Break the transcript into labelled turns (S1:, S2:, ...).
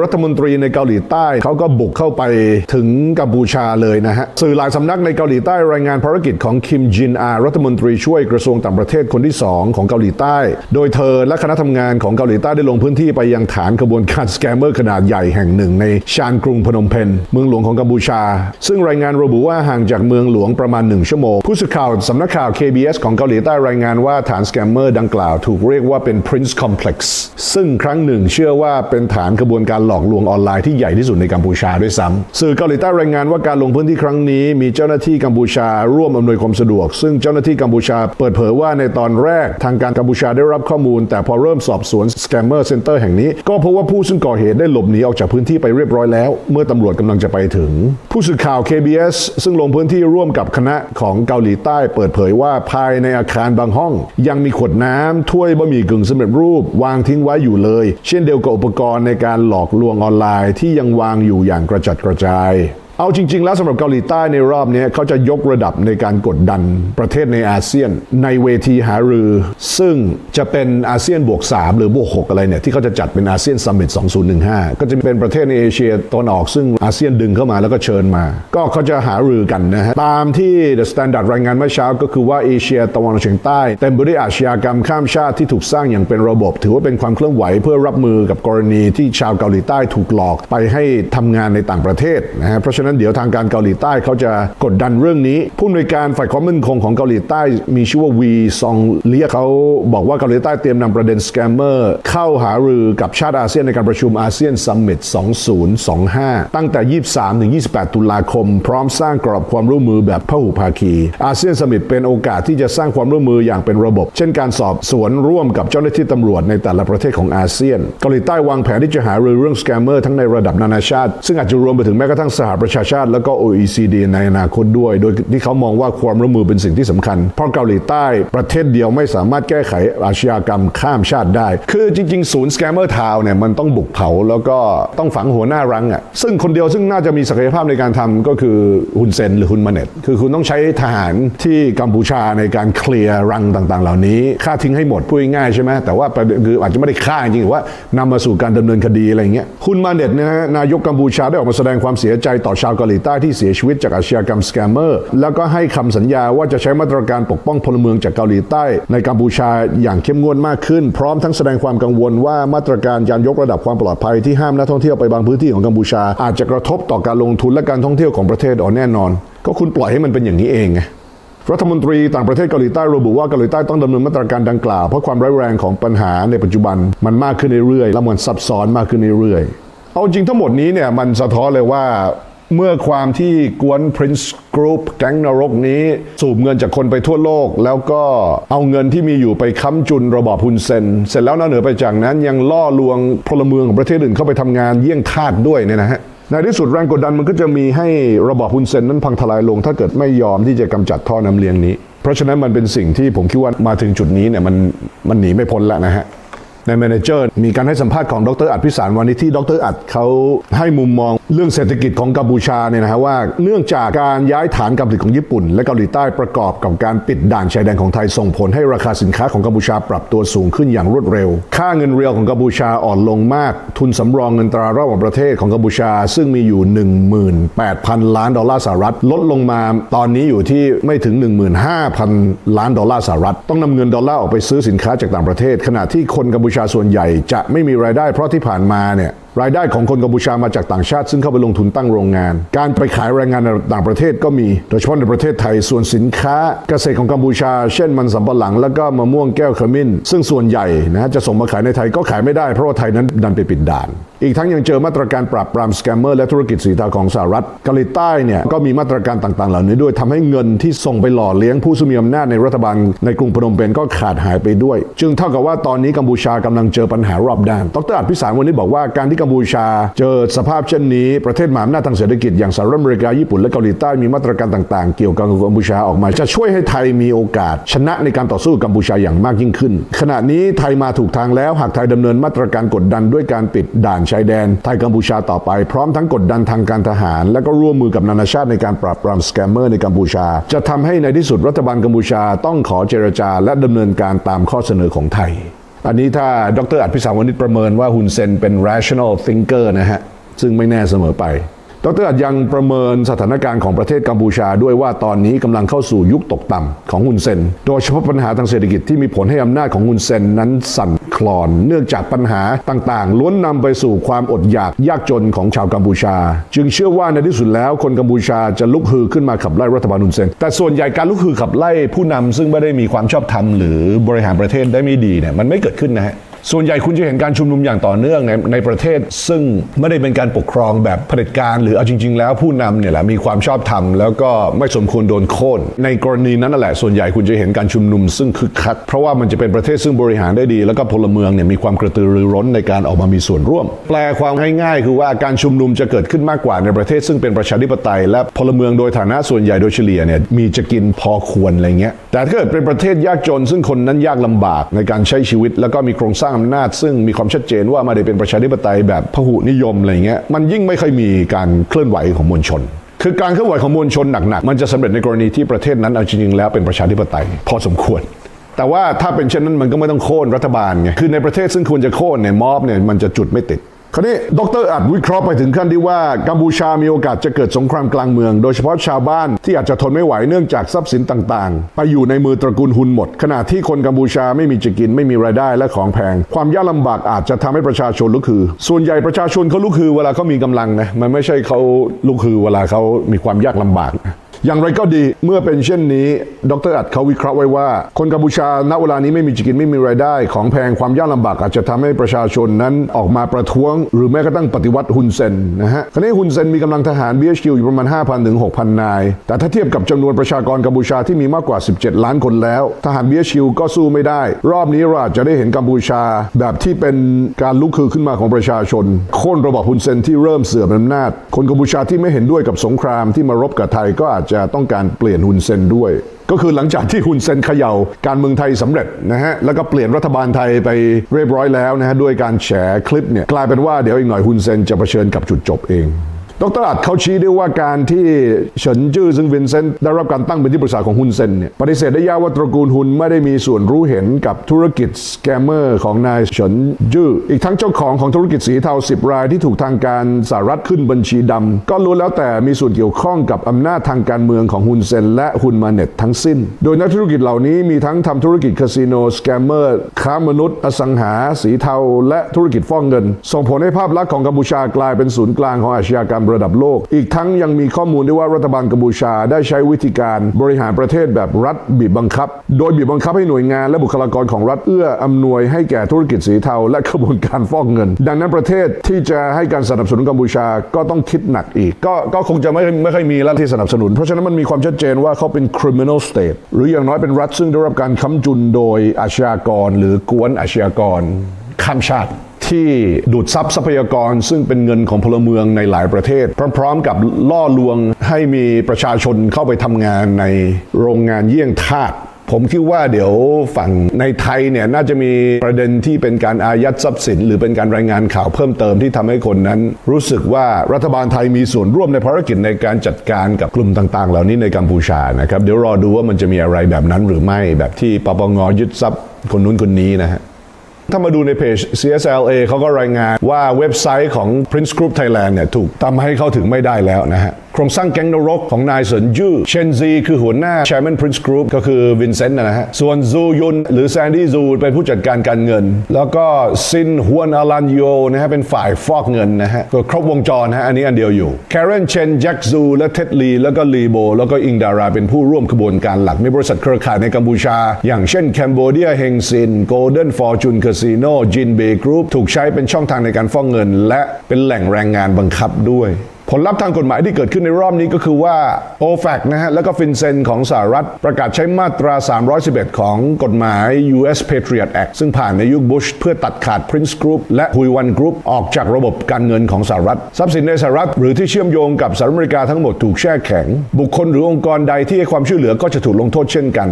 S1: รัฐมนตรีในเกาหลีใต้เขาก็บุกเข้าไปถึงกัมพูชาเลยนะฮะ สื่อหลายสำนักในเกาหลีใต้รายงานภารกิจของคิมจินอา รัฐมนตรีช่วยกระทรวงต่างประเทศคนที่ 2 ของเกาหลีใต้ โดยเธอและคณะทำงานของเกาหลีใต้ได้ลงพื้นที่ไปยังฐานขบวนการสแกมเมอร์ขนาดใหญ่แห่งหนึ่งในชานกรุงพนมเปญเมืองหลวงของกัมพูชา ซึ่งรายงานระบุว่าห่างจากเมืองหลวงประมาณ 1 ชั่วโมง ผู้สื่อข่าวสำนักข่าว KBS ของเกาหลีใต้รายงานว่าฐานสแกมเมอร์ดังกล่าวถูกเรียกว่าเป็น Prince Complex ซึ่งครั้งหนึ่งเชื่อว่าเป็นฐานขบวนการหลอกลวงออนไลน์ที่ใหญ่ที่สุดในกัมพูชาด้วยซ้ำสื่อเกาหลีใต้รายงานว่าการลงพื้นที่ครั้งนี้ มีเจ้าหน้าที่กัมพูชาร่วมอำนวยความสะดวก ซึ่งเจ้าหน้าที่กัมพูชาเปิดเผยว่าในตอนแรกทางการกัมพูชาได้รับข้อมูล แต่พอเริ่มสอบสวนสแกมเมอร์เซ็นเตอร์แห่งนี้ก็พบว่าผู้ซึ่งก่อเหตุได้หลบหนีออกจากพื้นที่ไปเรียบร้อยแล้ว เมื่อตำรวจกำลังจะไปถึง ผู้สื่อข่าว KBS ซึ่งลงพื้นที่ร่วมกับคณะของเกาหลีใต้ เปิดเผยว่าภายในอาคารบางห้อง ยังมีขวดน้ำถ้วยบะหมี่กึ่งสำเร็จรูป วางทิ้งไว้อยู่เลย เช่นเดียวกับอุปกรณ์ในการหลอกลวงออนไลน์ที่ยังวางอยู่อย่างกระจัดกระจาย เอาจริง ๆ แล้วสำหรับเกาหลีใต้ในรอบนี้เขาจะยกระดับในการกดดันประเทศในอาเซียน ในเวทีหารือ ซึ่งจะเป็นอาเซียนบวก 3 หรือบวก 6 อะไรเนี่ย ที่เขาจะจัดเป็นอาเซียนซัมมิต2015 ก็จะเป็นประเทศในเอเชียตะวันออกซึ่งอาเซียนดึงเข้ามาแล้วก็เชิญมา ก็เขาจะหารือกันนะฮะตามที่ The Standard รายงานเมื่อเช้าก็คือว่าเอเชียตะวันออกเฉียงใต้เต็มไปด้วยอาชญากรรมข้ามชาติที่ถูกสร้างอย่างเป็นระบบ ถือว่าเป็นความเคลื่อนไหวเพื่อรับมือกับกรณีที่ชาวเกาหลีใต้ถูกหลอกไปให้ทำงานในต่างประเทศนะฮะเพราะฉะนั้นเดี๋ยวทางการเกาหลีใต้เขาจะกดดันเรื่องนี้ ผู้อำนวยการฝ่ายความมั่นคงของเกาหลีใต้มีชื่อว่าวีซองเลียเขาบอกว่าเกาหลีใต้เตรียมนำประเด็นสแกมเมอร์เข้าหารือกับชาติอาเซียนในการประชุมอาเซียนซัมมิต2025 ตั้งแต่ 23ถึง28 ตุลาคม พร้อมสร้างกรอบความร่วมมือแบบพหุภาคี อาเซียนซัมมิตเป็นโอกาสที่จะสร้างความร่วมมืออย่างเป็นระบบ เช่นการสอบสวนร่วมกับเจ้าหน้าที่ตำรวจในแต่ละประเทศของอาเซียน เกาหลีใต้วางแผนที่จะหารือเรื่องสแกมเมอร์ทั้งในระดับนานาชาติ ซึ่งอาจจะรวมไปถึงแม้กระทั่งสหประชาชาติแล้วก็ OECD ในอนาคตด้วย โดยที่เขามองว่าความร่วมมือเป็นสิ่งที่สำคัญ เพราะเกาหลีใต้ประเทศเดียวไม่สามารถแก้ไขอาชญากรรมข้ามชาติได้ คือจริง ๆ ศูนย์สแกมเมอร์ทาวเนี่ยมันต้องบุกเผาแล้วก็ต้องฝังหัวหน้ารังอะซึ่งคนเดียวซึ่งน่าจะมีศักยภาพในการทำก็คือฮุนเซนหรือฮุนมาเน็ตคือคุณต้องใช้ทหารที่กัมพูชาในการเคลียร์รังต่างๆ เหล่านี้ฆ่าทิ้งให้หมดพูดง่ายใช่ไหมแต่ว่าคืออาจจะไม่ได้ฆ่าจริงหรือว่านำมาสู่การดำเนินคดีอะไรเงี้ยฮุนมาเน็ตเนี่ยนะฮะนายกกัมพูชาได้ออกมาแสดงความเสียใจต่อชาวเกาหลีใต้ที่เสียชีวิตจากอาชญากรรมสแกมเมอร์ แล้วก็ให้คำสัญญาว่าจะใช้มาตรการปกป้องพลเมืองจากเกาหลีใต้ ในกัมพูชาอย่างเข้มงวดมากขึ้น พร้อมทั้งแสดงความกังวลว่ามาตรการการยกระดับความปลอดภัยที่ห้ามนักท่องเที่ยวไปบางพื้นที่ของกัมพูชา อาจจะกระทบต่อการลงทุนและการท่องเที่ยวของประเทศอ๋อแน่นอน ก็คุณปล่อยให้มันเป็นอย่างนี้เองไงรัฐมนตรีต่างประเทศเกาหลีใต้ระบุว่าเกาหลีใต้ต้องดำเนินมาตรการดังกล่าวเพราะความร้ายแรงของปัญหาในปัจจุบันมันมากขึ้นเรื่อยๆและมันซับซ้อนมากขึ้นเรื่อยๆเอาจริงทั้งหมดนี้เนี่ยมันสะท้อนเลยว่า เมื่อความที่กวน Prince Group แก๊งนรกนี้ สูบเงินจากคนไปทั่วโลก แล้วก็เอาเงินที่มีอยู่ไปค้ำจุนระบอบฮุนเซน เสร็จแล้วนอกเหนือไปจากนั้นยังล่อลวงพลเมืองของประเทศอื่นเข้าไปทำงานเยี่ยงทาสด้วยเนี่ยนะฮะในที่สุดแรงกดดันมันก็จะมีให้ระบอบฮุนเซนนั้นพังทลายลง ถ้าเกิดไม่ยอมที่จะกำจัดท่อน้ำเลี้ยงนี้ เพราะฉะนั้นมันเป็นสิ่งที่ผมคิดว่ามาถึงจุดนี้เนี่ยมันมันหนีไม่พ้นแล้วนะฮะในแมเนเจอร์มีการให้สัมภาษณ์ของดรอัดพิสารวันนี้ที่ดรอัดเขาให้มุมมอง เรื่องเศรษฐกิจของกัมพูชาเนี่ยนะฮะว่าเนื่องจากการย้ายฐานการผลิตของญี่ปุ่น และเกาหลีใต้ประกอบกับการปิดด่านชายแดนของไทยส่งผลให้ราคาสินค้าของกัมพูชาปรับตัวสูงขึ้นอย่างรวดเร็ว ค่าเงินเรียวของกัมพูชาอ่อนลงมาก ทุนสำรองเงินตราระหว่างประเทศของกัมพูชา ซึ่งมีอยู่ 18,000 ล้านดอลลาร์สหรัฐ ลดลงมาตอนนี้อยู่ที่ไม่ถึง 15,000 ล้านดอลลาร์สหรัฐ ต้องนำเงินดอลลาร์ออกไปซื้อสินค้าจากต่างประเทศ ขณะที่คนกัมพูชาส่วนใหญ่จะไม่มีรายได้เพราะที่ผ่านมาเนี่ย รายได้ของคนกัมพูชามาจากต่างชาติ ซึ่งเข้าไปลงทุนตั้งโรงงาน การไปขายแรงงานในต่างประเทศก็มี โดยเฉพาะในประเทศไทย ส่วนสินค้าเกษตรของกัมพูชา เช่นมันสำปะหลัง แล้วก็มะม่วงแก้วขมิ้น ซึ่งส่วนใหญ่นะจะส่งมาขายในไทยก็ขายไม่ได้เพราะว่าไทยนั้นดันไปปิดด่าน อีกทั้งยังเจอมาตรการปราบปรามสแกมเมอร์และธุรกิจสีเทาของสหรัฐเกาหลีใต้เนี่ยก็มีมาตรการต่างๆ เหล่านี้ด้วยทำให้เงินที่ส่งไปหล่อเลี้ยงผู้ซึ่งมีอำนาจในรัฐบาลในกรุงพนมเปญก็ขาดหายไปด้วย จึงเท่ากับว่าตอนนี้กัมพูชากำลังเจอปัญหารอบด้านดรอัดพิสารวันนี้บอกว่าการที่กัมพูชาเจอสภาพเช่นนี้ประเทศมหาอำนาจทางเศรษฐกิจอย่างสหรัฐอเมริกาญี่ปุ่นและเกาหลีใต้มีมาตรการต่างๆ เกี่ยวกับกัมพูชาออกมา จะช่วยให้ไทยมีโอกาส ชนะในการต่อสู้กัมพูชาอย่างมากยิ่งขึ้น ขณะนี้ไทยมาถูกทางแล้วหากไทยดำเนินมาตรการกดดันด้วยการปิดด่านชายแดนไทยกัมพูชาต่อไป พร้อมทั้งกดดันทางการทหาร และก็ร่วมมือกับนานาชาติในการปราบปรามสแกมเมอร์ในกัมพูชา จะทำให้ในที่สุดรัฐบาลกัมพูชาต้องขอเจรจา และดำเนินการตามข้อเสนอของไทย อันนี้ถ้าดรอัจพิสารวณิชประเมินว่าฮุนเซนเป็น rational thinker นะฮะซึ่งไม่แน่เสมอไปดรอัจยังประเมินสถานการณ์ของประเทศกัมพูชาด้วยว่าตอนนี้กำลังเข้าสู่ยุคตกต่ำของฮุนเซน โดยเฉพาะปัญหาทางเศรษฐกิจที่มีผลให้อำนาจของฮุนเซนนั้นสั่น ลอน เนื่องจากปัญหาต่างๆ ล้วนนำไปสู่ความอดอยากยากจนของชาวกัมพูชา จึงเชื่อว่าในที่สุดแล้วคนกัมพูชาจะลุกฮือขึ้นมาขับไล่รัฐบาลนุนเซนแต่ส่วนใหญ่การลุกฮือขับไล่ผู้นำซึ่งไม่ได้มีความชอบธรรมหรือบริหารประเทศได้ไม่ดีเนี่ยมันไม่เกิดขึ้นนะฮะ ส่วนใหญ่คุณจะเห็นการชุมนุมอย่างต่อเนื่องในในประเทศ ซึ่งไม่ได้เป็นการปกครองแบบเผด็จการหรือเอาจริง ๆ แล้วผู้นำเนี่ยแหละมีความชอบธรรมแล้วก็ไม่สมควรโดนโค่นในกรณีนั้นนั่นแหละส่วนใหญ่คุณจะเห็นการชุมนุม ซึ่งคึกคักเพราะว่ามันจะเป็นประเทศซึ่งบริหารได้ดี แล้วก็พลเมืองเนี่ยมีความกระตือรือร้นในการออกมามีส่วนร่วม แปลความง่ายๆคือว่าการชุมนุมจะเกิดขึ้นมากกว่าในประเทศ ซึ่งเป็นประชาธิปไตย และพลเมืองโดยฐานะส่วนใหญ่โดยเฉลี่ยเนี่ยมีจะกินพอควรอะไรเงี้ยแต่ถ้าเกิดเป็นประเทศยากจน ซึ่งคนนั้นยากลำบากในการใช้ชีวิต แล้วก็มีโครงสร้างอำนาจซึ่งมีความชัดเจนว่าไมาได้เป็นประชาธิปไตยแบบพหุนิยมอะไรเงี้ยมันยิ่งไม่ค่อยมีการเคลื่อนไหวของมวลชน คือการเคลื่อนไหวของมวลชนหนักๆมันจะสำเร็จในกรณีที่ประเทศนั้นเอาจริงๆแล้วเป็นประชาธิปไตย พอสมควรแต่ว่าถ้าเป็นเช่นนั้นมันก็ไม่ต้องโค่นรัฐบาลไง คือในประเทศซึ่งควรจะโค่นเนี่ยม็อบเนี่ยมันจะจุดไม่ติด คราวนี้ดรอัดวิเคราะห์ไปถึงขั้นที่ว่ากัมพูชามีโอกาสจะเกิดสงครามกลางเมือง โดยเฉพาะชาวบ้านที่อาจจะทนไม่ไหวเนื่องจากทรัพย์สินต่างๆ ไปอยู่ในมือตระกูลฮุนหมด ขณะที่คนกัมพูชาไม่มีจะกินไม่มีรายได้และของแพง ความยากลำบากอาจจะทำให้ประชาชนลุกฮือ ส่วนใหญ่ประชาชนเขาลุกฮือเวลาเขามีกำลังนะมันไม่ใช่เขาลุกฮือเวลาเขามีความยากลำบากนะ อย่างไรก็ดีเมื่อเป็นเช่นนี้ ดรอัดเขาวิเคราะห์ไว้ว่า คนกัมพูชาณเวลานี้ไม่มีจะกินไม่มีรายได้ ของแพงความยากลำบากอาจจะทำให้ประชาชนนั้นออกมาประท้วง หรือแม้กระทั่งปฏิวัติฮุนเซนนะฮะคราวนี้ฮุนเซนมีกำลังทหาร BHQ อยู่ประมาณ 5,000 ถึง 6,000 นาย แต่ถ้าเทียบกับจำนวนประชากรกัมพูชาที่มีมากกว่า 17 ล้านคนแล้ว ทหาร BHQ ก็สู้ไม่ได้ รอบนี้เราอาจจะได้เห็นกัมพูชา แบบที่เป็นการลุกคือขึ้นมาของประชาชนโค่นระบอบฮุนเซนที่เริ่มเสื่อมอำนาจ คนกัมพูชาที่ไม่เห็นด้วยกับสงครามที่มารบกับไทยก็อาจจะต้องการเปลี่ยนฮุนเซนด้วย ก็คือหลังจากที่ฮุนเซนเขย่าการเมืองไทยสำเร็จนะฮะแล้วก็เปลี่ยนรัฐบาลไทยไปเรียบร้อยแล้วนะฮะด้วยการแฉคลิปเนี่ยกลายเป็นว่าเดี๋ยวอีกหน่อยฮุนเซนจะเผชิญกับจุดจบเอง ดรอัดเขาชี้ด้วยว่าการที่เฉินจื้อซึ่งวินเซนต์ได้รับการตั้งเป็นที่ปรึกษาของฮุนเซนเนี่ยปฏิเสธได้ยากว่าตระกูลฮุนไม่ได้มีส่วนรู้เห็นกับธุรกิจสแกมเมอร์ของนายเฉินจื้ออีกทั้งเจ้าของของธุรกิจสีเทา 10 รายที่ถูกทางการสหรัฐขึ้นบัญชีดำก็ล้วนแล้วแต่มีส่วนเกี่ยวข้องกับอำนาจทางการเมืองของฮุนเซนและฮุนมาเน็ตทั้งสิ้น โดยนักธุรกิจเหล่านี้มีทั้งทำธุรกิจคาสิโนสแกมเมอร์ค้ามนุษย์ อสังหา สีเทา และธุรกิจฟอกเงิน ส่งผลให้ภาพลักษณ์ของกัมพูชากลายเป็นศูนย์กลางของอาชญากรรมระดับโลก อีกทั้งยังมีข้อมูลด้วยว่ารัฐบาลกัมพูชาได้ใช้วิธีการบริหารประเทศแบบรัฐบีบบังคับ โดยบีบบังคับให้หน่วยงานและบุคลากรของรัฐเอื้ออำนวยให้แก่ธุรกิจสีเทาและกระบวนการฟอกเงิน ดังนั้นประเทศที่จะให้การสนับสนุนกัมพูชาก็ต้องคิดหนักอีก ก็ก็คงจะไม่ไม่ค่อยมีรัฐที่สนับสนุน เพราะฉะนั้นมันมีความชัดเจนว่าเขาเป็น criminal state หรืออย่างน้อยเป็นรัฐซึ่งได้รับการค้ำจุนโดยอาชญากร หรือกวนอาชญากรข้ามชาติ ที่ดูดซับทรัพยากรซึ่งเป็นเงินของพลเมืองในหลายประเทศ พร้อมๆ กับล่อลวงให้มีประชาชนเข้าไปทำงานในโรงงานเยี่ยงทาสผมคิดว่าเดี๋ยวฝั่งในไทยเนี่ยน่าจะมีประเด็นที่เป็นการอายัดทรัพย์สิน หรือเป็นการรายงานข่าวเพิ่มเติมที่ทำให้คนนั้น รู้สึกว่ารัฐบาลไทยมีส่วนร่วมในภารกิจในการจัดการกับกลุ่มต่าง ๆ เหล่านี้ในกัมพูชานะครับ เดี๋ยวรอดูว่ามันจะมีอะไรแบบนั้นหรือไม่แบบที่ปปงยึดทรัพย์คนนู้นคนนี้นะฮะ ถ้ามาดูในเพจ CSLA เขาก็รายงานว่าเว็บไซต์ของ Prince Group Thailand เนี่ยถูกทำให้เข้าถึงไม่ได้แล้วนะฮะโครงสร้างแก๊งนรกของนายเซินจื้อเชนซีคือหัวหน้า Chairman Prince Group ก็คือวินเซนต์นะฮะ ส่วนซูยุนหรือแซนดี้ซูเป็นผู้จัดการการเงิน แล้วก็ซินฮวนอารันโยนะฮะเป็นฝ่ายฟอกเงินนะฮะ ก็ครบวงจรนะฮะอันนี้อันเดียวอยู่แคเรนเชนแจ็กซูและเท็ดลีแล้วก็ลีโบแล้วก็อิงดาราเป็นผู้ร่วมขบวนการหลักมีบริษัทเครือข่ายในกัมพูชา อย่างเช่นแคนโบเดียเฮงซินโกลเด้นฟอร์จูนคาสิโนจินเบย์กรุ๊ปถูกใช้เป็นช่องทางในการฟอกเงิน และเป็นแหล่งแรงงานบังคับด้วย ผลลัพธ์ทางกฎหมายที่เกิดขึ้นในรอบนี้ก็คือว่า OFAC นะฮะ แล้วก็ฟินเซนของสหรัฐประกาศใช้มาตรา 311 ของกฎหมาย US Patriot Act ซึ่งผ่านในยุคบุชเพื่อตัดขาด Prince Group และฮุยวันกรุ๊ปออกจากระบบการเงินของสหรัฐ ทรัพย์สินในสหรัฐหรือที่เชื่อมโยงกับสหรัฐอเมริกาทั้งหมดถูกแช่แข็ง บุคคลหรือองค์กรใดที่ให้ความช่วยเหลือก็จะถูกลงโทษเช่นกัน